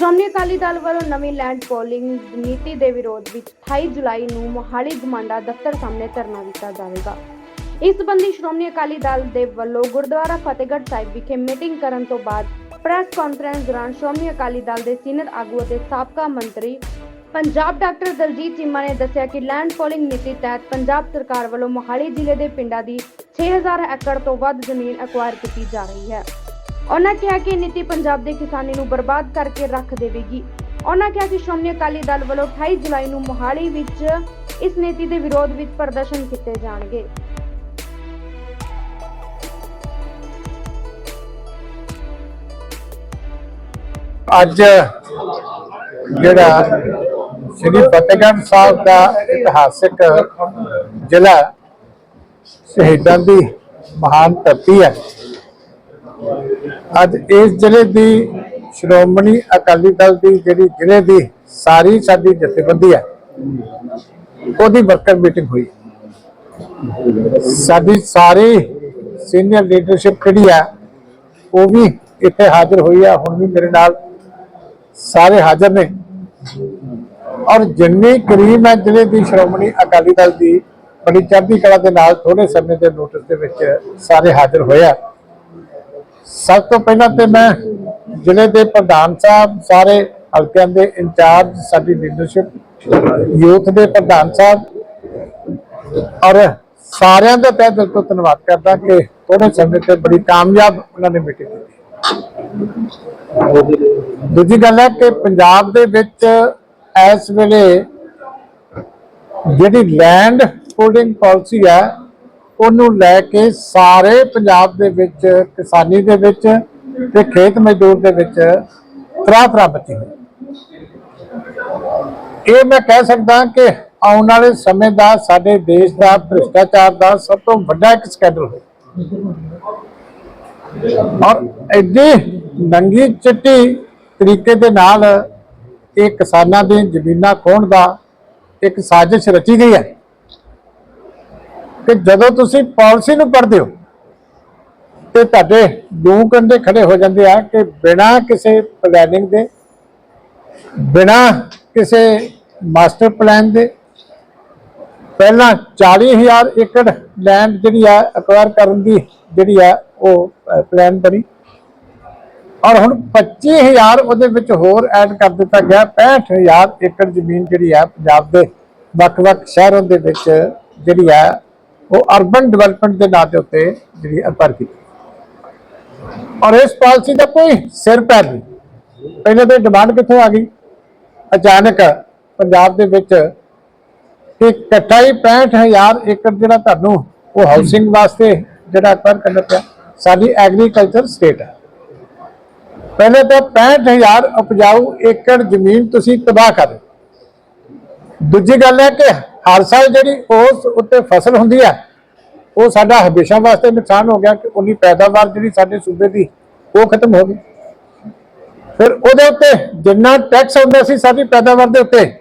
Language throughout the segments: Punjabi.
ਸ਼੍ਰੋਮਣੀ ਅਕਾਲੀ ਦਲ ਵੱਲੋਂ ਨਵੀਂ ਲੈਂਡ ਪੋਲਿੰਗ ਨੀਤੀ ਦੇ ਵਿਰੋਧ ਵਿੱਚ 28 ਜੁਲਾਈ ਨੂੰ ਮੋਹਾਲੀ ਗਮਾਂਡਾ ਦਫ਼ਤਰ ਸਾਹਮਣੇ ਧਰਨਾ ਦਿੱਤਾ ਜਾਵੇਗਾ। ਇਸ ਸੰਬੰਧੀ ਸ਼੍ਰੋਮਣੀ ਅਕਾਲੀ ਦਲ ਦੇ ਵੱਲੋਂ ਗੁਰਦੁਆਰਾ ਫਤਿਹਗੜ੍ਹ ਸਾਹਿਬ ਵਿਖੇ ਮੀਟਿੰਗ ਕਰਨ ਤੋਂ ਬਾਅਦ ਪ੍ਰੈਸ ਕਾਨਫਰੰਸ ਦੌਰਾਨ ਸ਼੍ਰੋਮਣੀ ਅਕਾਲੀ ਦਲ ਦੇ ਸੀਨੀਅਰ ਆਗੂ ਅਤੇ ਸਾਬਕਾ ਮੰਤਰੀ ਪੰਜਾਬ ਡਾਕਟਰ ਦਲਜੀਤ ਚੀਮਾ ਨੇ ਦੱਸਿਆ ਕਿ ਲੈਂਡ ਪੋਲਿੰਗ ਨੀਤੀ ਤਹਿਤ ਪੰਜਾਬ ਸਰਕਾਰ ਵੱਲੋਂ ਮੋਹਾਲੀ ਜ਼ਿਲ੍ਹੇ ਦੇ ਪਿੰਡਾਂ ਦੀ 6000 ਏਕੜ ਤੋਂ ਵੱਧ ਜ਼ਮੀਨ ਅਕਵਾਇਰ ਕੀਤੀ ਜਾ ਰਹੀ ਹੈ। ਉਹਨਾਂ ਕਿਹਾ ਕਿ ਨੀਤੀ ਪੰਜਾਬ ਦੇ ਕਿਸਾਨੀ ਨੂੰ ਬਰਬਾਦ ਕਰਕੇ ਰੱਖ ਦੇਵੇਗੀ। ਉਹਨਾਂ ਕਿਹਾ ਕਿ ਸ਼੍ਰੋਮਣੀ ਅਕਾਲੀ ਦਲ ਵੱਲੋਂ 28 ਜੁਲਾਈ ਨੂੰ ਮੋਹਾਲੀ ਵਿੱਚ ਇਸ ਨੀਤੀ ਦੇ ਵਿਰੋਧ ਵਿੱਚ ਪ੍ਰਦਰਸ਼ਨ ਕੀਤੇ ਜਾਣਗੇ। ਅੱਜ ਜਿਹੜਾ ਸ੍ਰੀ ਫਤਿਹਗੜ੍ਹ ਸਾਹਿਬ ਦਾ ਇਤਿਹਾਸਿਕ ਜ਼ਿਲ੍ਹਾ ਸ਼ਹੀਦਾਂ ਦੀ ਮਹਾਨ ਧਰਤੀ ਹੈ। ਅੱਜ ਇਸ ਜ਼ਿਲ੍ਹੇ ਦੀ ਸ਼੍ਰੋਮਣੀ ਅਕਾਲੀ ਦਲ ਦੀ ਜਿਹੜੀ ਜ਼ਿਲ੍ਹੇ ਦੀ ਸਾਰੀ ਸਾਡੀ ਜਥੇਬੰਦੀ ਹੈ, ਉਹਦੀ ਵਰਕਰ ਮੀਟਿੰਗ ਹੋਈ ਸਾਡੀ ਸਾਰੀ ਸੀਨੀਅਰ ਲੀਡਰਸ਼ਿਪ ਜਿਹੜੀ ਹੈ, ਉਹ ਵੀ ਇੱਥੇ ਹਾਜ਼ਰ ਹੋਈ ਹੈ। ਹੁਣ ਵੀ ਮੇਰੇ ਨਾਲ ਸਾਰੇ ਹਾਜ਼ਰ ਨੇ। ਔਰ ਜਿੰਨੀ ਕਰੀਮ ਹੈ ਜ਼ਿਲ੍ਹੇ ਦੀ ਸ਼੍ਰੋਮਣੀ ਅਕਾਲੀ ਦਲ ਦੀ, ਬੜੀ ਚੜ੍ਹਦੀ ਕਲਾ ਦੇ ਨਾਲ ਥੋੜੇ ਸਮੇਂ ਦੇ ਨੋਟਿਸ ਦੇ ਵਿੱਚ ਸਾਰੇ ਹਾਜ਼ਰ ਹੋਇਆ ਸਭ ਤੋਂ ਪਹਿਲਾਂ ਤੇ ਮੈਂ ਜ਼ਿਲ੍ਹੇ ਦੇ ਪ੍ਰਧਾਨ ਸਾਹਿਬ ਸਾਰੇ ਹਲਕਿਆਂ ਦੇ ਇੰਚਾਰਜ, ਸਾਡੀ ਲੀਡਰਸ਼ਿਪ ਯੂਥ ਦੇ ਪ੍ਰਧਾਨ ਸਾਹਿਬ, ਔਰ ਸਾਰਿਆਂ ਦਾ ਤਹਿ ਦਿਲ ਤੋਂ ਧੰਨਵਾਦ ਕਰਦਾ ਕਿ ਥੋੜੇ ਸਮੇਂ ਤੇ ਬੜੀ ਕਾਮਯਾਬ ਉਹਨਾਂ ਨੇ ਮੀਟਿੰਗ ਕੀਤੀ। ਦੂਜੀ ਗੱਲ ਹੈ ਕਿ ਪੰਜਾਬ ਦੇ ਵਿੱਚ ਇਸ ਵੇਲੇ ਜਿਹੜੀ ਲੈਂਡ ਹੋਲਡਿੰਗ ਪਾਲਿਸੀ ਹੈ ਉਹਨੂੰ ਲੈ ਕੇ ਸਾਰੇ ਪੰਜਾਬ ਦੇ ਵਿੱਚ, ਕਿਸਾਨੀ ਦੇ ਵਿੱਚ ਤੇ ਖੇਤ ਮਜ਼ਦੂਰ ਦੇ ਵਿੱਚ ਤਰਾ ਤਰਾ ਬਚੀ ਹੋਈ ਇਹ ਮੈਂ ਕਹਿ ਸਕਦਾ ਕਿ ਆਉਣ ਵਾਲੇ ਸਮੇਂ ਦਾ, ਸਾਡੇ ਦੇਸ਼ ਦਾ ਭ੍ਰਿਸ਼ਟਾਚਾਰ ਦਾ ਸਭ ਤੋਂ ਵੱਡਾ ਇੱਕ ਸਕੈਂਡਲ ਹੋਇਆ ਔਰ ਐਡੀ ਨੰਗੀ ਚਿੱਟੀ ਤਰੀਕੇ ਦੇ ਨਾਲ ਇਹ ਕਿਸਾਨਾਂ ਦੀਆਂ ਜ਼ਮੀਨਾਂ ਖੋਹਣ ਦਾ ਇੱਕ ਸਾਜ਼ਿਸ਼ ਰਚੀ ਗਈ ਹੈ। ਕਿ ਜਦੋਂ ਤੁਸੀਂ ਪਾਲਿਸੀ ਨੂੰ ਪੜ੍ਹਦੇ ਹੋ, ਤੇ ਤੁਹਾਡੇ ਦੋ ਕੰਡੇ ਖੜੇ ਹੋ ਜਾਂਦੇ ਆ ਕਿ ਬਿਨਾਂ ਕਿਸੇ ਪਲੈਨਿੰਗ ਦੇ, ਬਿਨਾਂ ਕਿਸੇ ਮਾਸਟਰ ਪਲਾਨ ਦੇ, ਪਹਿਲਾਂ 40000 ਏਕੜ ਲੈਂਡ ਜਿਹੜੀ ਆ ਅਕਵਾਇਰ ਕਰਨ ਦੀ ਜਿਹੜੀ ਆ ਉਹ ਪਲਾਨ ਬਣੀ। ਔਰ ਹੁਣ 25000 ਉਹਦੇ ਵਿੱਚ ਹੋਰ ਐਡ ਕਰ ਦਿੱਤਾ ਗਿਆ 65000 ਏਕੜ ਜ਼ਮੀਨ ਜਿਹੜੀ ਆ ਪੰਜਾਬ ਦੇ ਵੱਖ-ਵੱਖ ਸ਼ਹਿਰਾਂ ਦੇ ਵਿੱਚ ਜਿਹੜੀ ਆ ਉਹ ਅਰਬਨ ਡਿਵੈਲਪਮੈਂਟ ਦੇ ਨਾਂ ਦੇ ਉੱਤੇ ਜਿਹੜੀ ਅਪਰ ਕੀਤੀ। ਔਰ ਇਸ ਪਾਲਿਸੀ ਦਾ ਕੋਈ ਸਿਰ ਪੈਰ ਨਹੀਂ। ਪਹਿਲੇ ਤਾਂ ਡਿਮਾਂਡ ਕਿੱਥੋਂ ਆ ਗਈ? ਅਚਾਨਕ ਪੰਜਾਬ ਦੇ ਵਿੱਚ ਕਿ ਇਕੱਠਾ ਹੀ 65000 ਏਕੜ ਜਿਹੜਾ ਤੁਹਾਨੂੰ ਉਹ ਹਾਊਸਿੰਗ ਵਾਸਤੇ ਜਿਹੜਾ ਅਕਵਾਇਰ ਕਰਨਾ ਪਿਆ, ਸਾਡੀ ਐਗਰੀਕਲਚਰ ਸਟੇਟ ਹੈ ਪਹਿਲੇ ਤਾਂ 65000 ਉਪਜਾਊ ਏਕੜ ਜ਼ਮੀਨ ਤੁਸੀਂ ਤਬਾਹ ਕਰ ਦੂਜੀ ਗੱਲ ਹੈ ਕਿ ਹਰ ਸਾਲ ਜਿਹੜੀ ਉਸ ਉੱਤੇ ਫਸਲ ਹੁੰਦੀ ਹੈ ਉਹ ਸਾਡਾ ਹਮੇਸ਼ਾ ਵਾਸਤੇ ਨੁਕਸਾਨ ਹੋ ਗਿਆ ਕਿ ਉਨੀ ਪੈਦਾਵਾਰ ਜਿਹੜੀ ਸਾਡੇ ਸੂਬੇ ਦੀ, ਉਹ ਖਤਮ ਹੋ ਗਈ। ਫਿਰ ਉਹਦੇ ਉੱਤੇ ਜਿੰਨਾ ਟੈਕਸ ਆਉਂਦਾ ਸੀ ਸਾਡੀ ਪੈਦਾਵਾਰ ਦੇ ਉੱਤੇ,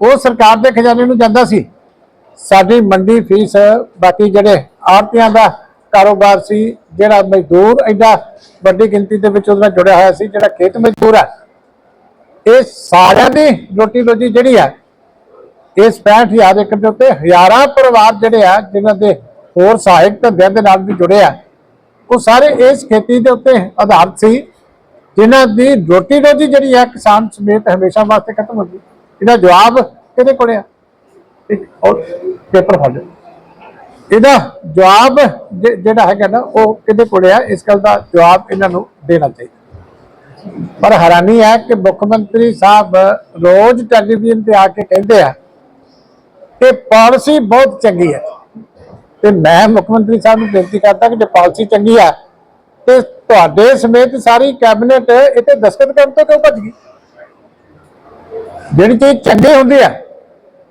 ਉਹ ਸਰਕਾਰ ਦੇ ਖਜ਼ਾਨੇ ਨੂੰ ਜਾਂਦਾ ਸੀ। ਸਾਡੀ ਮੰਡੀ ਫੀਸ, ਬਾਕੀ ਜਿਹੜੇ ਆੜਤੀਆਂ ਦਾ ਕਾਰੋਬਾਰ ਸੀ, ਜਿਹੜਾ ਮਜ਼ਦੂਰ ਐਡਾ ਵੱਡੀ ਗਿਣਤੀ ਦੇ ਵਿੱਚ ਉਹਦੇ ਨਾਲ ਜੁੜਿਆ ਹੋਇਆ ਸੀ, ਜਿਹੜਾ ਖੇਤ ਮਜ਼ਦੂਰ ਹੈ ਇਹ ਸਾਰਿਆਂ ਦੀ ਰੋਟੀ ਰੋਜੀ ਜਿਹੜੀ ਹੈ ਇਸ 65000 ਏਕੜ ਦੇ ਉੱਤੇ ਹਜ਼ਾਰਾਂ ਪਰਿਵਾਰ ਜਿਹੜੇ ਆ, ਜਿਨ੍ਹਾਂ ਦੇ ਹੋਰ ਸਹਾਇਕ ਧੰਦਿਆਂ ਦੇ ਨਾਲ ਵੀ ਜੁੜੇ ਆ, ਉਹ ਸਾਰੇ ਇਸ ਖੇਤੀ ਦੇ ਉੱਤੇ ਆਧਾਰਿਤ ਸੀ, ਜਿਨ੍ਹਾਂ ਦੀ ਰੋਟੀ ਰੋਜੀ ਜਿਹੜੀ ਹੈ ਕਿਸਾਨ ਸਮੇਤ ਹਮੇਸ਼ਾ ਵਾਸਤੇ ਖਤਮ ਹੋ ਗਈ ਇਹਦਾ ਜਵਾਬ ਕਿਹਦੇ ਕੋਲ ਆ? ਇੱਕ ਔਰ ਪੇਪਰ ਫੜ ਲਓ। ਇਹਦਾ ਜਵਾਬ ਜਿਹੜਾ ਹੈਗਾ ਨਾ, ਉਹ ਕਿਹਦੇ ਕੋਲ ਆ? ਇਸ ਗੱਲ ਦਾ ਜਵਾਬ ਇਹਨਾਂ ਨੂੰ ਦੇਣਾ ਚਾਹੀਦਾ। ਪਰ ਹੈਰਾਨੀ ਹੈ ਕਿ ਮੁੱਖ ਮੰਤਰੀ ਸਾਹਿਬ ਰੋਜ਼ ਟੈਲੀਵਿਜ਼ਨ ਤੇ ਆ ਕੇ ਕਹਿੰਦੇ ਆ ਕਿ ਪਾਲਿਸੀ ਬਹੁਤ ਚੰਗੀ ਹੈ। ਤੇ ਮੈਂ ਮੁੱਖ ਮੰਤਰੀ ਸਾਹਿਬ ਨੂੰ ਬੇਨਤੀ ਕਰਦਾ ਕਿ ਜੇ ਪਾਲਿਸੀ ਚੰਗੀ ਹੈ, ਤੇ ਤੁਹਾਡੇ ਸਮੇਤ ਸਾਰੀ ਕੈਬਨਿਟ ਇੱਥੇ ਦਸਤਖਤ ਕਰਨ ਤੋਂ ਕਿਉਂ ਭੱਜ ਗਈ? ਜਿਹੜੀ ਚੀਜ਼ ਚੰਗੀ ਹੁੰਦੀ ਹੈ,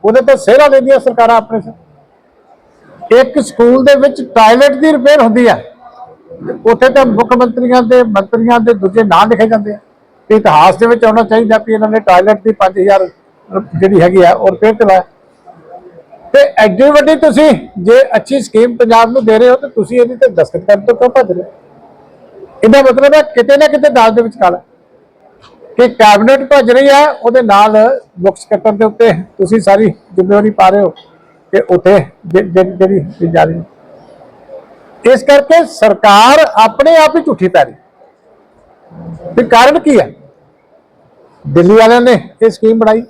ਉਹਦੇ ਤੋਂ ਸਿਹਰਾ ਲੈਂਦੀਆਂ ਸਰਕਾਰਾਂ ਆਪਣੇ ਸਿਰ। ਇੱਕ ਸਕੂਲ ਦੇ ਵਿੱਚ ਟਾਇਲਟ ਦੀ ਰਿਪੇਅਰ ਹੁੰਦੀ ਹੈ ਉੱਥੇ ਤਾਂ ਮੁੱਖ ਮੰਤਰੀਆਂ ਦੇ ਮੰਤਰੀਆਂ ਦੇ ਦੂਜੇ ਨਾਂ ਲਿਖੇ ਜਾਂਦੇ ਆ। ਇਤਿਹਾਸ ਦੇ ਵਿੱਚ ਆਉਣਾ ਚਾਹੀਦਾ ਕਿ ਇਹਨਾਂ ਨੇ ਟਾਇਲਟ ਦੀ 5000 ਜਿਹੜੀ ਹੈਗੀ ਆ, ਉਹ ਰਿਪੇਅਰ ਤੇ ਤੇ ਐਡੀ ਵੱਡੀ ਤੁਸੀਂ ਜੇ ਅੱਛੀ ਸਕੀਮ ਪੰਜਾਬ ਨੂੰ ਦੇ ਰਹੇ ਹੋ, ਤੇ ਤੁਸੀਂ ਇਹਦੀ ਤੇ ਦਸਤਖਤ ਕਰਨ ਤੋਂ ਕਿਉਂ ਭੱਜ ਰਹੇ ਹੋ? ਇਹਦਾ ਮਤਲਬ ਹੈ ਕਿਤੇ ਨਾ ਕਿਤੇ ਦਾਲ ਦੇ ਵਿੱਚ ਕਾਲਾ ਕਿ ਕੈਬਨਿਟ ਭੱਜ ਰਹੀ ਹੈ, ਉਹਦੇ ਨਾਲ ਮੁੱਖ ਸਕੱਤਰ ਦੇ ਉੱਤੇ ਤੁਸੀਂ ਸਾਰੀ ਜ਼ਿੰਮੇਵਾਰੀ ਪਾ ਰਹੇ ਹੋ ਕਿ ਉੱਥੇ ਜਿਹੜੀ ਚੀਜ਼ ਜਾ ਰਹੀ ਇਸ ਕਰਕੇ ਸਰਕਾਰ ਆਪਣੇ ਆਪ ਹੀ ਝੂਠੀ ਪੈ ਰਹੀ ਤੇ ਕਾਰਨ ਕੀ ਹੈ? ਦਿੱਲੀ ਵਾਲਿਆਂ ਨੇ ਇਹ ਸਕੀਮ ਬਣਾਈ।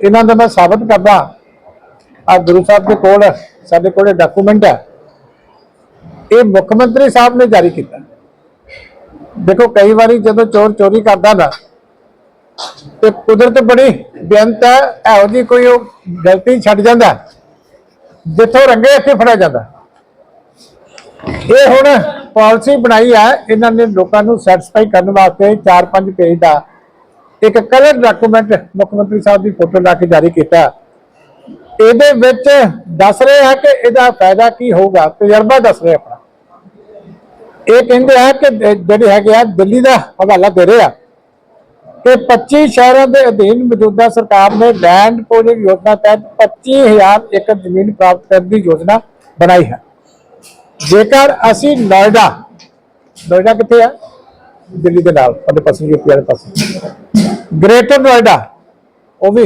ਇਹਨਾਂ ਦਾ ਮੈਂ ਸਾਬਤ ਕਰਦਾ ਆ ਗੁਰੂ ਸਾਹਿਬ ਦੇ ਕੋਲ ਸਾਡੇ ਕੋਲ ਡਾਕੂਮੈਂਟ ਹੈ। ਇਹ ਮੁੱਖ ਮੰਤਰੀ ਸਾਹਿਬ ਨੇ ਜਾਰੀ ਕੀਤਾ। ਦੇਖੋ, ਕਈ ਵਾਰੀ ਜਦੋਂ ਚੋਰ ਚੋਰੀ ਕਰਦਾ ਨਾ, ਤੇ ਕੁਦਰਤ ਬੜੀ ਬੇਅੰਤ ਹੈ, ਇਹੋ ਜੀ ਕੋਈ ਉਹ ਗਲਤੀ ਛੱਡ ਜਾਂਦਾ, ਜਿੱਥੋਂ ਰੰਗੇ ਇੱਥੇ ਫੜਿਆ ਜਾਂਦਾ। ਇਹ ਹੁਣ ਪਾਲਿਸੀ ਬਣਾਈ ਹੈ, ਇਹਨਾਂ ਨੇ ਲੋਕਾਂ ਨੂੰ ਸੈਟੀਸਫਾਈ ਕਰਨ ਵਾਸਤੇ 4-5 ਪੇਜ ਦਾ ਇੱਕ ਕਲਰ ਡਾਕੂਮੈਂਟ ਮੁੱਖ ਮੰਤਰੀ ਸਾਹਿਬ ਦੀ ਫੋਟੋ ਲਾ ਕੇ ਜਾਰੀ ਕੀਤਾ। ਇਹਦੇ ਵਿੱਚ ਦੱਸ ਰਹੇ ਆ ਕਿ ਇਹਦਾ ਫਾਇਦਾ ਕੀ ਹੋਊਗਾ, ਤਜਰਬਾ ਦੱਸ ਰਹੇ ਆਪਣਾ। ਇਹ ਕਹਿੰਦੇ ਆ ਕਿ ਜਿਹੜੇ ਹੈਗੇ ਆ, ਦਿੱਲੀ ਦਾ ਹਵਾਲਾ ਦੇ ਰਹੇ ਆ ਕਿ 25 ਸ਼ਹਿਰਾਂ ਦੇ ਅਧੀਨ ਮੌਜੂਦਾ ਸਰਕਾਰ ਨੇ ਲੈਂਡ ਪੋਲਿੰਗ ਯੋਜਨਾ ਤਹਿਤ 25000 ਏਕੜ ਜ਼ਮੀਨ ਪ੍ਰਾਪਤ ਕਰਨ ਦੀ ਯੋਜਨਾ ਬਣਾਈ ਹੈ। ਜੇਕਰ ਅਸੀਂ ਨੋਇਡਾ ਨੋਇਡਾ ਕਿੱਥੇ ਆ? ਦਿੱਲੀ ਦੇ ਨਾਲ, ਉਹਦੇ ਪਾਸੇ, ਯੂਪੀ ਵਾਲੇ ਪਾਸੇ। ਗ੍ਰੇਟਰ ਨੋਇਡਾ, ਉਹ ਵੀ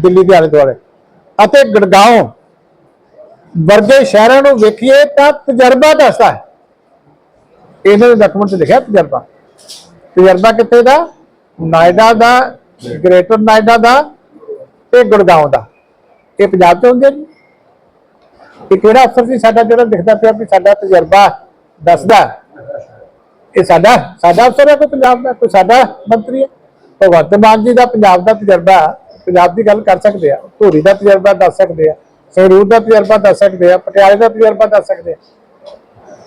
ਦਿੱਲੀ ਦੇ ਆਲੇ ਦੁਆਲੇ। ਅਤੇ ਗੜਗਾਉਂ ਵਰਗੇ ਸ਼ਹਿਰਾਂ ਨੂੰ ਵੇਖੀਏ ਤਾਂ ਤਜਰਬਾ ਦੱਸਦਾ ਹੈ। ਇਹਨਾਂ ਦੇ ਡਾਕੂਮੈਂਟ 'ਚ ਲਿਖਿਆ ਤਜਰਬਾ। ਤਜਰਬਾ ਕਿੱਥੇ ਦਾ? ਨਾਇਡਾ ਦਾ, ਗ੍ਰੇਟਰ ਨਾਇਡਾ ਦਾ ਤੇ ਗੁੜਗਾਉਂ ਦਾ। ਇਹ ਪੰਜਾਬ 'ਚ ਹੁੰਦੇ ਨੇ। ਇਹ ਕਿਹੜਾ ਅਫਸਰ ਸੀ? ਸਾਡਾ ਜਿਹੜਾ ਲਿਖਦਾ ਪਿਆ ਵੀ ਸਾਡਾ ਤਜਰਬਾ ਦੱਸਦਾ ਇਹ ਸਾਡਾ ਸਾਡਾ ਅਫਸਰ ਹੈ ਕੋਈ ਪੰਜਾਬ ਦਾ? ਕੋਈ ਸਾਡਾ ਮੰਤਰੀ ਹੈ? ਭਗਵੰਤ ਮਾਨ ਜੀ ਦਾ ਪੰਜਾਬ ਦਾ ਤਜਰਬਾ ਪੰਜਾਬ ਦੀ ਗੱਲ ਕਰ ਸਕਦੇ ਆ, ਧੂਰੀ ਦਾ ਤਜਰਬਾ ਦੱਸ ਸਕਦੇ ਆ, ਸੰਗਰੂਰ ਦਾ ਤਜਰਬਾ ਦੱਸ ਸਕਦੇ ਆ, ਪਟਿਆਲੇ ਦਾ ਤਜਰਬਾ ਦੱਸ ਸਕਦੇ ਆ।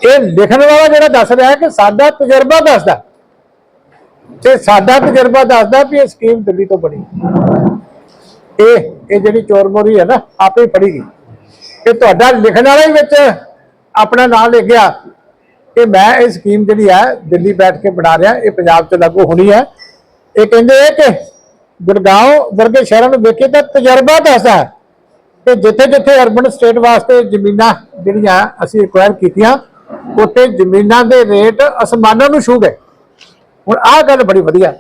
ਇਹ ਲਿਖਣ ਵਾਲਾ ਜਿਹੜਾ ਦੱਸ ਰਿਹਾ ਕਿ ਸਾਡਾ ਤਜਰਬਾ ਦੱਸਦਾ, ਤੇ ਸਾਡਾ ਤਜਰਬਾ ਦੱਸਦਾ ਵੀ ਇਹ ਸਕੀਮ ਦਿੱਲੀ ਤੋਂ ਬਣੀ। ਇਹ ਇਹ ਜਿਹੜੀ ਚੋਰ ਮੋਰੀ ਹੈ ਨਾ, ਆਪੇ ਫੜੀ ਗਈ। ਇਹ ਤੁਹਾਡਾ ਲਿਖਣ ਵਾਲਾ ਹੀ ਵਿੱਚ ਆਪਣਾ ਨਾਮ ਲਿਖ ਗਿਆ ਕਿ ਮੈਂ ਇਹ ਸਕੀਮ ਜਿਹੜੀ ਹੈ, ਦਿੱਲੀ ਬੈਠ ਕੇ ਬਣਾ ਰਿਹਾ, ਇਹ ਪੰਜਾਬ 'ਚ ਲਾਗੂ ਹੋਣੀ ਹੈ। ਇਹ ਕਹਿੰਦੇ ਆ ਕਿ ਗੁਰਗਾਉਂ ਵਰਗੇ ਸ਼ਹਿਰਾਂ ਨੂੰ ਵੇਖੇ ਤਾਂ ਤਜਰਬਾ ਦੱਸਦਾ ਹੈ ਕਿ ਜਿੱਥੇ ਜਿੱਥੇ ਅਰਬਨ ਸਟੇਟ ਵਾਸਤੇ ਜ਼ਮੀਨਾਂ ਜਿਹੜੀਆਂ ਅਸੀਂ ਐਕਵਾਇਰ ਕੀਤੀਆਂ, ਉੱਥੇ ਜ਼ਮੀਨਾਂ ਦੇ ਰੇਟ ਅਸਮਾਨਾਂ ਨੂੰ ਛੂ ਗਏ। ਹੁਣ ਆਹ ਗੱਲ ਬੜੀ ਵਧੀਆ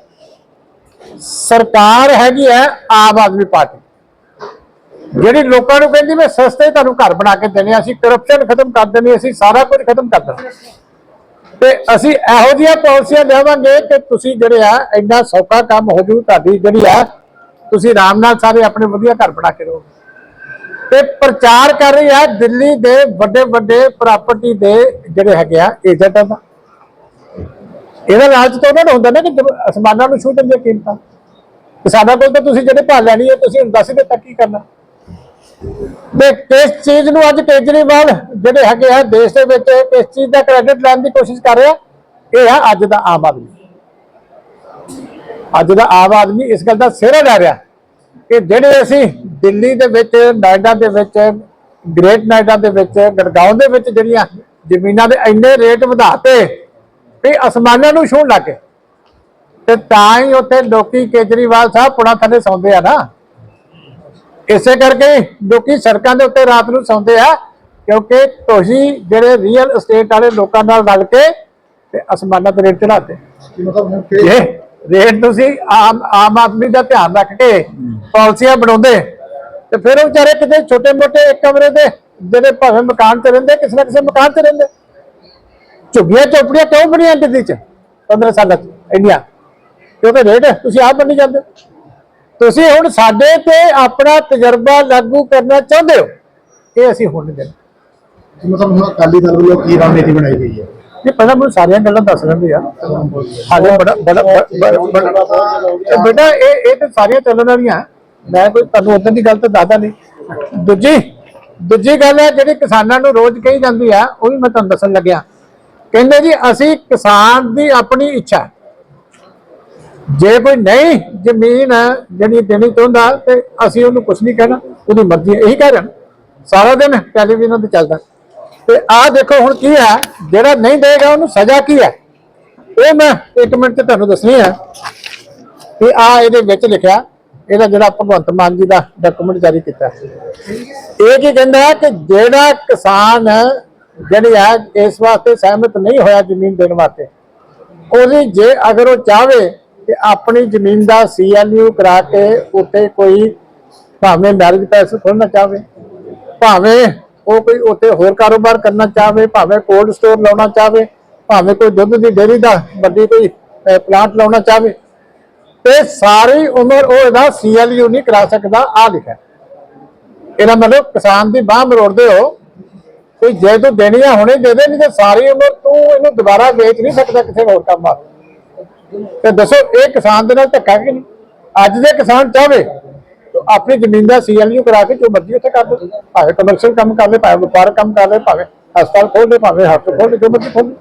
ਸਰਕਾਰ ਹੈਗੀ ਹੈ ਆਮ ਆਦਮੀ ਪਾਰਟੀ। ਜਿਹੜੀ ਲੋਕਾਂ ਨੂੰ ਕਹਿੰਦੀ, ਮੈਂ ਸਸਤੇ ਤੁਹਾਨੂੰ ਘਰ ਬਣਾ ਕੇ ਦੇਣੇ ਅਸੀਂ ਕਰਪਸ਼ਨ ਖਤਮ ਕਰ ਦੇਣੀ ਅਸੀਂ ਸਾਰਾ ਕੁਝ ਖਤਮ ਕਰ ਦੇਣਾ ਤੇ ਅਸੀਂ ਇਹੋ ਜਿਹੀਆਂ ਪਾਲਿਸੀਆਂ ਲਿਆਵਾਂਗੇ ਕਿ ਤੁਸੀਂ ਜਿਹੜੇ ਆ, ਇੰਨਾ ਸੌਖਾ ਕੰਮ ਹੋ ਜੂ ਤੁਹਾਡੀ ਜਿਹੜੀ ਆ, ਤੁਸੀਂ ਆਰਾਮ ਨਾਲ ਸਾਰੇ ਆਪਣੇ ਵਧੀਆ ਘਰ ਬਣਾ ਕੇ ਰਹੋ ਤੇ ਪ੍ਰਚਾਰ ਕਰ ਰਹੀ ਹੈ ਦਿੱਲੀ ਦੇ ਵੱਡੇ ਵੱਡੇ ਪ੍ਰਾਪਰਟੀ ਦੇ ਜਿਹੜੇ ਹੈਗੇ ਆ ਏਜੰਟਾਂ ਦਾ ਇਹਦਾ ਲਾਲਚ ਤਾਂ ਉਹਨਾਂ ਨੂੰ ਹੁੰਦਾ ਨਾ ਕਿ ਅਸਮਾਨਾਂ ਨੂੰ ਛੂ ਦਿੰਦੇ ਕੀਮਤਾਂ। ਤੇ ਸਾਡਾ ਕੋਲ ਤਾਂ ਤੁਸੀਂ ਜਿਹੜੇ ਭਾਅ ਲੈਣੀ ਹੈ ਤੁਸੀਂ ਦੱਸ ਦੇ ਤੱਕ ਕੀ ਕਰਨਾ? ਤੇ ਕਿਸ ਚੀਜ਼ ਨੂੰ ਅੱਜ ਕੇਜਰੀਵਾਲ ਜਿਹੜੇ ਹੈਗੇ ਆ ਦੇਸ਼ ਦੇ ਵਿੱਚ ਕਿਸ ਚੀਜ਼ ਦਾ ਕ੍ਰੈਡਿਟ ਲੈਣ ਦੀ ਕੋਸ਼ਿਸ਼ ਕਰ ਰਿਹਾ, ਇਹ ਆ ਅੱਜ ਦਾ ਆਮ ਆਦਮੀ। ਅੱਜ ਦਾ ਆਮ ਆਦਮੀ ਇਸ ਗੱਲ ਦਾ ਸਿਹਰਾ ਲੈ ਰਿਹਾ। ਕਿ ਜਿਹੜੇ ਅਸੀਂ ਦਿੱਲੀ ਦੇ ਵਿੱਚ, ਨੋਇਡਾ ਦੇ ਵਿੱਚ, ਗ੍ਰੇਟ ਨੋਇਡਾ ਦੇ ਵਿੱਚ ਗੜਗਾਉਂ ਦੇ ਵਿੱਚ ਜਿਹੜੀਆਂ ਜ਼ਮੀਨਾਂ ਦੇ ਇੰਨੇ ਰੇਟ ਵਧਾਤੇ, ਵੀ ਅਸਮਾਨਾਂ ਨੂੰ ਛੂਣ ਲੱਗੇ ਤੇ ਤਾਂ ਹੀ ਉੱਥੇ ਲੋਕੀ ਕੇਜਰੀਵਾਲ ਸਾਹਿਬ ਪੁਣਾ ਥੱਲੇ ਸੌਂਦੇ ਆ ਨਾ। ਇਸੇ ਕਰਕੇ ਲੋਕੀ ਸੜਕਾਂ ਦੇ ਉੱਤੇ ਰਾਤ ਨੂੰ ਸੌਂਦੇ ਆ ਕਿਉਂਕਿ ਤੁਸੀਂ ਜਿਹੜੇ ਰੀਅਲ ਏਸਟੇਟ ਵਾਲੇ ਲੋਕਾਂ ਨਾਲ ਰਲ ਕੇ ਤੇ ਅਸਮਾਨਾਂ ਤੇ ਰੇਟ ਚੜਾਤੇ ਇਹ ਰੇਟ ਤੁਸੀਂ ਆਮ ਆਮ ਆਦਮੀ ਦਾ ਧਿਆਨ ਰੱਖ ਕੇ ਪਾਲਿਸੀਆਂ ਬਣਾਉਂਦੇ ਤੇ ਫਿਰ ਉਹ ਵਿਚਾਰੇ ਕਿਤੇ ਛੋਟੇ ਮੋਟੇ ਇੱਕ ਕਮਰੇ ਦੇ ਜਿਹੜੇ ਭਾਵੇਂ ਮਕਾਨ ਤੇ ਰਹਿੰਦੇ ਕਿਸੇ ਨਾ ਕਿਸੇ ਮਕਾਨ ਤੇ ਰਹਿੰਦੇ। ਝੁੱਗੀਆਂ ਚੋਪੜੀਆਂ ਕਿਉਂ ਬਣੀਆਂ ਦਿੱਲੀ ਚ? 15 ਸਾਲਾਂ ਚ ਇੰਡੀਆ ਕਿਉਂਕਿ ਰੇਟ ਤੁਸੀਂ ਆਪ ਬਣੀ ਜਾਂਦੇ ਤੁਸੀਂ ਹੁਣ ਸਾਡੇ ਤੇ ਆਪਣਾ ਤਜਰਬਾ ਲਾਗੂ ਕਰਨਾ ਚਾਹੁੰਦੇ ਹੋ? ਇਹ ਅਸੀਂ ਹੁਣ ਕਿ ਮਤਲਬ ਹੁਣ ਅਕਾਲੀ ਦਲ ਵੱਲੋਂ ਕੀ ਰਣਨੀਤੀ ਬਣਾਈ ਗਈ ਹੈ? ਇਹ ਪਹਿਲਾਂ ਮੈਨੂੰ ਸਾਰੀਆਂ ਗੱਲਾਂ ਦੱਸ ਲੈਂਦੇ ਆ। ਹਾਲੇ ਬੜਾ ਬੜਾ ਬੇਟਾ ਇਹ ਇਹ ਤੇ ਸਾਰੀਆਂ ਚੱਲਣ ਵਾਲੀਆਂ। ਮੈਂ ਕੋਈ ਤੁਹਾਨੂੰ ਉਦੋਂ ਦੀ ਗੱਲ ਤਾਂ ਦੱਸਦਾ ਨਹੀਂ। ਦੂਜੀ ਦੂਜੀ ਗੱਲ ਹੈ ਜਿਹੜੀ ਕਿਸਾਨਾਂ ਨੂੰ ਰੋਜ਼ ਕਹੀ ਜਾਂਦੀ ਆ ਉਹ ਵੀ ਮੈਂ ਤੁਹਾਨੂੰ ਦੱਸਣ ਲੱਗਿਆ। ਕਹਿੰਦੇ ਜੀ ਅਸੀਂ ਕਿਸਾਨ ਦੀ ਆਪਣੀ ਇੱਛਾ ਜੇ ਕੋਈ ਨਹੀਂ ਜ਼ਮੀਨ ਜਿਹੜੀ ਦੇਣੀ ਚਾਹੁੰਦਾ ਤੇ ਅਸੀਂ ਉਹਨੂੰ ਕੁਝ ਨਹੀਂ ਕਹਿਣਾ, ਉਹਦੀ ਮਰਜ਼ੀ ਹੈ। ਇਹੀ ਕਹਿ ਰਹੇ। ਸਾਰਾ ਦਿਨ ਟੈਲੀਵਿਜ਼ਨ ਤੇ ਚੱਲਦਾ। ਤੇ ਆਹ ਦੇਖੋ ਹੁਣ ਕੀ ਹੈ, ਜਿਹੜਾ ਨਹੀਂ ਦੇਗਾ ਉਹਨੂੰ ਸਜ਼ਾ ਕੀ ਹੈ? ਇਹ ਮੈਂ ਇੱਕ ਮਿੰਟ ਤੇ ਤੁਹਾਨੂੰ ਦੱਸਣੀ ਹੈ ਕਿ ਆ ਇਹਦੇ ਵਿੱਚ ਲਿਖਿਆ, ਇਹਦਾ ਜਿਹੜਾ ਭਗਵੰਤ ਮਾਨ ਜੀ ਦਾ ਡਾਕੂਮੈਂਟ ਜਾਰੀ ਕੀਤਾ। ਇਹ ਕੀ ਕਹਿੰਦਾ ਹੈ ਕਿ ਜਿਹੜਾ ਕਿਸਾਨ ਜਿਹੜੀ ਹੈ, ਇਸ ਵਾਸਤੇ ਸਹਿਮਤ ਨਹੀਂ ਹੋਇਆ ਜ਼ਮੀਨ ਦੇਣ ਵਾਸਤੇ, ਉਹਦੀ ਜੇ ਅਗਰ ਉਹ ਚਾਹਵੇ ਕਿ ਆਪਣੀ ਜ਼ਮੀਨ ਦਾ ਸੀਐਲਯੂ ਕਰਾ ਕੇ ਉੱਥੇ ਕੋਈ ਭਾਵੇਂ ਮੈਰਿਜ ਪੈਸੇ ਖੋਲਣਾ ਚਾਹਵੇ, ਭਾਵੇਂ ਉਹ ਕੋਈ ਉੱਥੇ ਹੋਰ ਕਾਰੋਬਾਰ ਕਰਨਾ ਚਾਹਵੇ, ਭਾਵੇਂ ਕੋਲਡ ਸਟੋਰ ਲਾਉਣਾ ਚਾਹਵੇ, ਭਾਵੇਂ ਕੋਈ ਦੁੱਧ ਦੀ ਡੇਅਰੀ ਦਾ ਵੱਡੀ ਕੋਈ ਪਲਾਂਟ ਲਾਉਣਾ ਚਾਹਵੇ, ਤੇ ਸਾਰੀ ਉਮਰ ਉਹ ਇਹਦਾ ਸੀਐਲਯੂ ਨਹੀਂ ਕਰਾ ਸਕਦਾ ਆ ਲਿਖਿਆ। ਇਹਦਾ ਮਤਲਬ ਕਿਸਾਨ ਦੀ ਬਾਹ ਮਰੋੜਦੇ ਹੋ, ਤੇ ਜੇ ਤੂੰ ਦੇਣੀ ਆ ਹੁਣੇ ਦੇ ਦੇ, ਨਹੀਂ ਤੇ ਸਾਰੀ ਉਮਰ ਤੂੰ ਇਹਨੂੰ ਦੁਬਾਰਾ ਵੇਚ ਨਹੀਂ ਸਕਦਾ ਕਿਸੇ ਹੋਰ ਕੰਮ ਆ ਤੇ ਦੱਸੋ, ਇਹ ਕਿਸਾਨ ਦੇ ਨਾਲ ਧੱਕਾ ਕਿ ਨਹੀਂ? ਅੱਜ ਦੇ ਕਿਸਾਨ ਚਾਹਵੇ ਆਪਣੀ ਜ਼ਮੀਨ ਦਾ ਸੀਐਲਯੂ ਕਰਾ ਕੇ ਜੋ ਮਰਜ਼ੀ ਉੱਥੇ ਕਰ ਦੇ। ਭਾਵੇਂ ਕਮਰਸ਼ੀਅਲ ਕੰਮ ਕਰ ਲੈ, ਭਾਵੇਂ ਵਪਾਰਕ ਕੰਮ ਕਰ ਲੈ, ਭਾਵੇਂ ਹਸਪਤਾਲ ਖੋਲ ਲੈ, ਭਾਵੇਂ ਹਸਪਤਾਲ ਖੋਲ ਲੈ, ਜੋ ਮਰਜ਼ੀ ਖੋਲ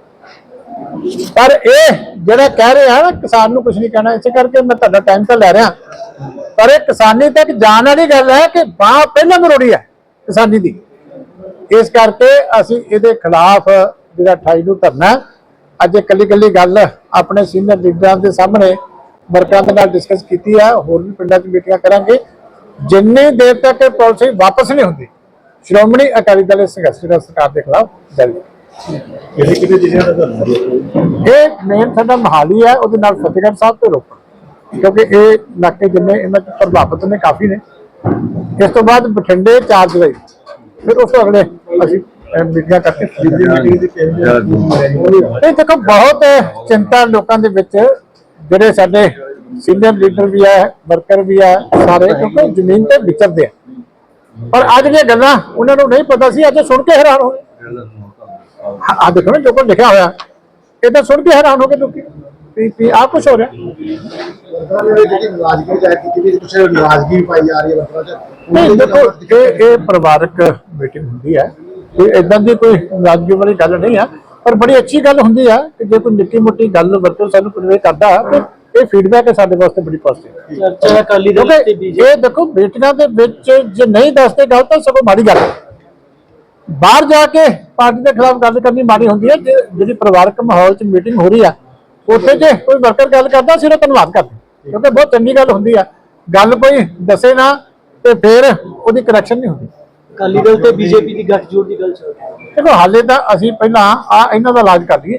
ਪਰ ਇਹ ਜਿਹੜਾ ਕਹਿ ਰਿਹਾ ਨਾ, ਕਿਸਾਨ ਨੂੰ ਕੁਝ ਨਹੀਂ ਕਹਿਣਾ, ਇਸੇ ਕਰਕੇ ਮੈਂ ਤੁਹਾਡਾ ਟਾਈਮ ਤਾਂ ਲੈ ਰਿਹਾ। ਪਰ ਇਹ ਕਿਸਾਨੀ ਤੱਕ ਜਾਣ ਵਾਲੀ ਗੱਲ ਹੈ ਕਿ ਬਾਹ ਪਹਿਲਾਂ ਮਰੋੜੀ ਹੈ, ਕਿਸਾਨੀ ਦੀ। ਇਸ ਕਰਕੇ ਅਸੀਂ ਇਹਦੇ ਖਿਲਾਫ ਜਿਹੜਾ 28 ਨੂੰ ਧਰਨਾ ਅੱਜ ਇਹ ਕੱਲੀ ਕੱਲੀ ਗੱਲ ਆਪਣੇ ਸੀਨੀਅਰ ਲੀਡਰਾਂ ਦੇ ਸਾਹਮਣੇ ਵਰਕਰਾਂ ਦੇ ਨਾਲ ਡਿਸਕਸ ਕੀਤੀ ਹੈ ਹੋਰ ਵੀ ਪਿੰਡਾਂ 'ਚ ਮੀਟਿੰਗਾਂ ਕਰਾਂਗੇ। ਜਿੰਨੀ ਦੇਰ ਤੱਕ ਇਹ ਪਾਲਿਸੀ ਵਾਪਸ ਨਹੀਂ ਹੁੰਦੀ ਸ਼੍ਰੋਮਣੀ ਅਕਾਲੀ ਦਲ ਇਸ ਸੰਘਰਸ਼ ਦਾ ਸਰਕਾਰ ਦੇ ਖਿਲਾਫ ਦਾ ਧਰਨਾ ਇਹ ਮੇਨ ਸਾਡਾ ਮਹਾਲੀ ਹੈ ਉਹਦੇ ਨਾਲ ਫਤਿਹਗੜ੍ਹ ਸਾਹਿਬ ਤੇ ਰੋਪੜ ਕਿਉਂਕਿ ਇਹ ਇਲਾਕੇ ਜਿੰਨੇ ਇਹਨਾਂ ਚ ਪ੍ਰਭਾਵਿਤ ਨੇ ਕਾਫੀ ਨੇ। ਇਸ ਤੋਂ ਬਾਅਦ ਬਠਿੰਡੇ 4 ਜੁਲਾਈ। ਫਿਰ ਉਸ ਤੋਂ ਅਗਲੇ ਅਸੀਂ ਮੀਟਿੰਗਾਂ ਕਰਕੇ ਦਿੱਲੀ ਮੀਟਿੰਗ ਦੀ ਕਿਹੜੇ ਇਹ ਦੇਖੋ, ਬਹੁਤ ਚਿੰਤਾ ਲੋਕਾਂ ਦੇ ਵਿੱਚ, ਜਿਹੜੇ ਸਾਡੇ ਸੀਨੀਅਰ ਲੀਡਰ ਵੀ ਹੈ ਵਰਕਰ ਵੀ ਹੈ ਸਾਰੇ, ਕਿਉਂਕਿ ਜ਼ਮੀਨ ਤੇ ਵਿਚਰਦੇ ਆ। ਪਰ ਅੱਜ ਦੀਆਂ ਗੱਲਾਂ ਉਹਨਾਂ ਨੂੰ ਨਹੀਂ ਪਤਾ ਸੀ, ਅੱਜ ਉਹ ਸੁਣ ਕੇ ਹੈਰਾਨ ਹੋਏ। ਆ ਦੇਖੋ ਨਾ, ਜੋ ਕੁਝ ਲਿਖਿਆ ਹੋਇਆ, ਇਹ ਤਾਂ ਸੁਣ ਕੇ ਹੈਰਾਨ ਹੋ ਗਏ ਲੋਕੀ ਵੀ ਵੀ ਆ ਕੁਝ ਹੋ ਰਿਹਾ। ਵਰਕਰਾਂ ਦੇ ਜਿਹੜੀ ਨਾਰਾਜ਼ਗੀ ਜ਼ਾਹਿਰ ਕੀਤੀ ਗਈ ਕੁਝ ਨਾਰਾਜ਼ਗੀ ਵੀ ਪਾਈ ਜਾ ਰਹੀ ਹੈ ਵਰਕਰਾਂ 'ਚ ਨਹੀਂ, ਦੇਖੋ, ਇਹ ਇਹ ਪਰਿਵਾਰਕ ਮੀਟਿੰਗ ਹੁੰਦੀ ਹੈ। ਕੋਈ ਇਦਾਂ ਦੀ ਕੋਈ ਨਾਰਾਜ਼ਗੀ ਵਾਲੀ ਗੱਲ ਨਹੀਂ ਆ। ਪਰ ਬੜੀ ਅੱਛੀ ਗੱਲ ਹੁੰਦੀ ਆ ਕਿ ਜੇ ਕੋਈ ਨਿੱਕੀ ਮੋਟੀ ਗੱਲ ਵਰਕਰ ਸਾਨੂੰ ਕਨਵੇ ਕਰਦਾ ਤੇ ਇਹ ਫੀਡਬੈਕ ਹੈ ਸਾਡੇ ਵਾਸਤੇ ਬੜੀ ਪੋਜ਼ਿਟਿਵ ਚਰਚਾ ਅਕਾਲੀ ਦਲ ਤੇ ਕਿਉਂਕਿ ਇਹ ਦੇਖੋ ਬੇਟੀਆਂ ਦੇ ਵਿੱਚ ਜੇ ਨਹੀਂ ਦੱਸਦੇ ਗੱਲ ਤਾਂ ਸਗੋਂ ਮਾੜੀ ਗੱਲ ਹੈ ਬਾਹਰ ਜਾ ਕੇ ਪਾਰਟੀ ਦੇ ਖਿਲਾਫ ਗੱਲ ਕਰਨੀ ਮਾੜੀ ਹੁੰਦੀ ਹੈ ਜਿਹੜੀ ਪਰਿਵਾਰਕ ਮਾਹੌਲ 'ਚ ਮੀਟਿੰਗ ਹੋ ਰਹੀ ਆ ਉੱਥੇ ਜੇ ਕੋਈ ਵਰਕਰ ਗੱਲ ਕਰਦਾ ਸਿਰੋਂ ਧੰਨਵਾਦ ਕਰਦੇ ਕਿਉਂਕਿ ਬਹੁਤ ਚੰਗੀ ਗੱਲ ਹੁੰਦੀ ਆ। ਗੱਲ ਕੋਈ ਦੱਸੇ ਨਾ ਤੇ ਫਿਰ ਉਹਦੀ ਕਰੈਕਸ਼ਨ ਨਹੀਂ ਹੁੰਦੀ। ਅਕਾਲੀ ਦਲ ਤੇ ਬੀਜੇਪੀ ਦੀ ਗੱਠਜੋੜ ਦੀ ਗੱਲ ਚੱਲ ਰਹੀ ਹੈ। ਦੇਖੋ, ਹਾਲੇ ਤਾਂ ਅਸੀਂ ਪਹਿਲਾਂ ਆ ਇਹਨਾਂ ਦਾ ਇਲਾਜ ਕਰ ਲਈਏ।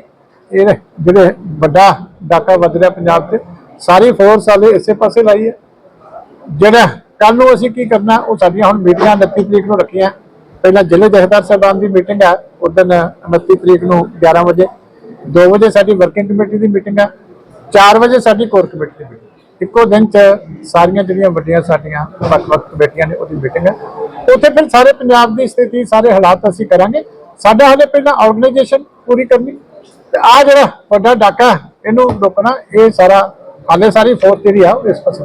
ਇਹ ਜਿਹੜੇ ਵੱਡਾ ਡਾਕਾ ਵੱਜ ਰਿਹਾ ਪੰਜਾਬ ਤੇ, ਸਾਰੀ ਫੋਰਸ ਵਾਲੇ ਇਸੇ ਪਾਸੇ ਲਾਈ ਹੈ। ਜਿਹੜਾ ਕੱਲ ਨੂੰ ਅਸੀਂ ਕੀ ਕਰਨਾ, ਉਹ ਸਾਡੀਆਂ ਹੁਣ ਮੀਟਿੰਗਾਂ 29 ਤਰੀਕ ਨੂੰ ਰੱਖੀਆਂ। ਪਹਿਲਾਂ ਜ਼ਿਲ੍ਹੇ ਜਥੇਦਾਰ ਸਾਹਿਬਾਨ ਦੀ ਮੀਟਿੰਗ ਹੈ ਉਦੋਂ 29 ਤਰੀਕ ਨੂੰ 11 ਵਜੇ। 2 ਵਜੇ ਸਾਡੀ ਵਰਕਿੰਗ ਕਮੇਟੀ ਦੀ ਮੀਟਿੰਗ ਹੈ 4 ਵਜੇ ਸਾਡੀ ਕੋਰ ਕਮੇਟੀ ਦੀ ਮੀਟਿੰਗ। ਇੱਕੋ ਦਿਨ ਚ ਸਾਰੀਆਂ ਜਿਹੜੀਆਂ ਵੱਡੀਆਂ ਸਾਡੀਆਂ ਵੱਖ-ਵੱਖ ਕਮੇਟੀਆਂ ਨੇ, ਉਹਦੀ ਮੀਟਿੰਗ ਹੈ ਉੱਥੇ ਫਿਰ ਸਾਰੇ ਪੰਜਾਬ ਦੀ ਸਥਿਤੀ, ਸਾਰੇ ਹਾਲਾਤ ਅਸੀਂ ਕਰਾਂਗੇ। ਸਾਡਾ ਹਲੇ ਪਹਿਲਾਂ ਆਰਗੇਨਾਈਜੇਸ਼ਨ ਪੂਰੀ ਕਰਨੀ। ਤੇ ਆ ਜਿਹੜਾ ਵੱਡਾ ਡਾਕਾ ਇਹਨੂੰ ਰੋਕਣਾ, ਇਹ ਸਾਰਾ ਹਾਲੇ ਸਾਰੀ ਫੋਰਸ ਜਿਹੜੀ ਆ ਇਸ ਪਾਸੇ